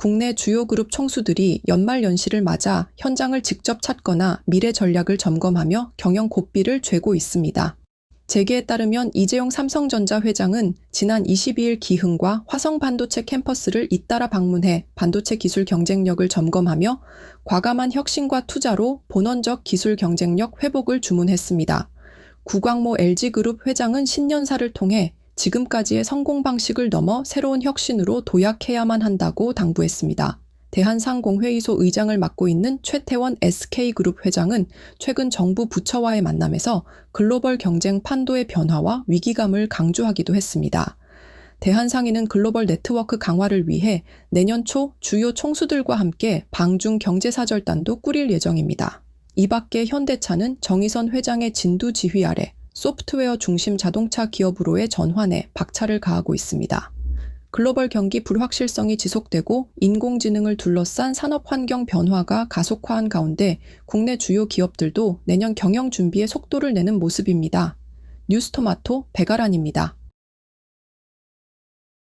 국내 주요 그룹 총수들이 연말 연시를 맞아 현장을 직접 찾거나 미래 전략을 점검하며 경영 고삐를 죄고 있습니다. 재계에 따르면 이재용 삼성전자 회장은 지난 22일 기흥과 화성 반도체 캠퍼스를 잇따라 방문해 반도체 기술 경쟁력을 점검하며 과감한 혁신과 투자로 본원적 기술 경쟁력 회복을 주문했습니다. 구광모 LG그룹 회장은 신년사를 통해 지금까지의 성공 방식을 넘어 새로운 혁신으로 도약해야만 한다고 당부했습니다. 대한상공회의소 의장을 맡고 있는 최태원 SK그룹 회장은 최근 정부 부처와의 만남에서 글로벌 경쟁 판도의 변화와 위기감을 강조하기도 했습니다. 대한상인은 글로벌 네트워크 강화를 위해 내년 초 주요 총수들과 함께 방중 경제사절단도 꾸릴 예정입니다. 이 밖에 현대차는 정의선 회장의 진두 지휘 아래 소프트웨어 중심 자동차 기업으로의 전환에 박차를 가하고 있습니다. 글로벌 경기 불확실성이 지속되고 인공지능을 둘러싼 산업 환경 변화가 가속화한 가운데 국내 주요 기업들도 내년 경영 준비에 속도를 내는 모습입니다. 뉴스토마토 배가란입니다.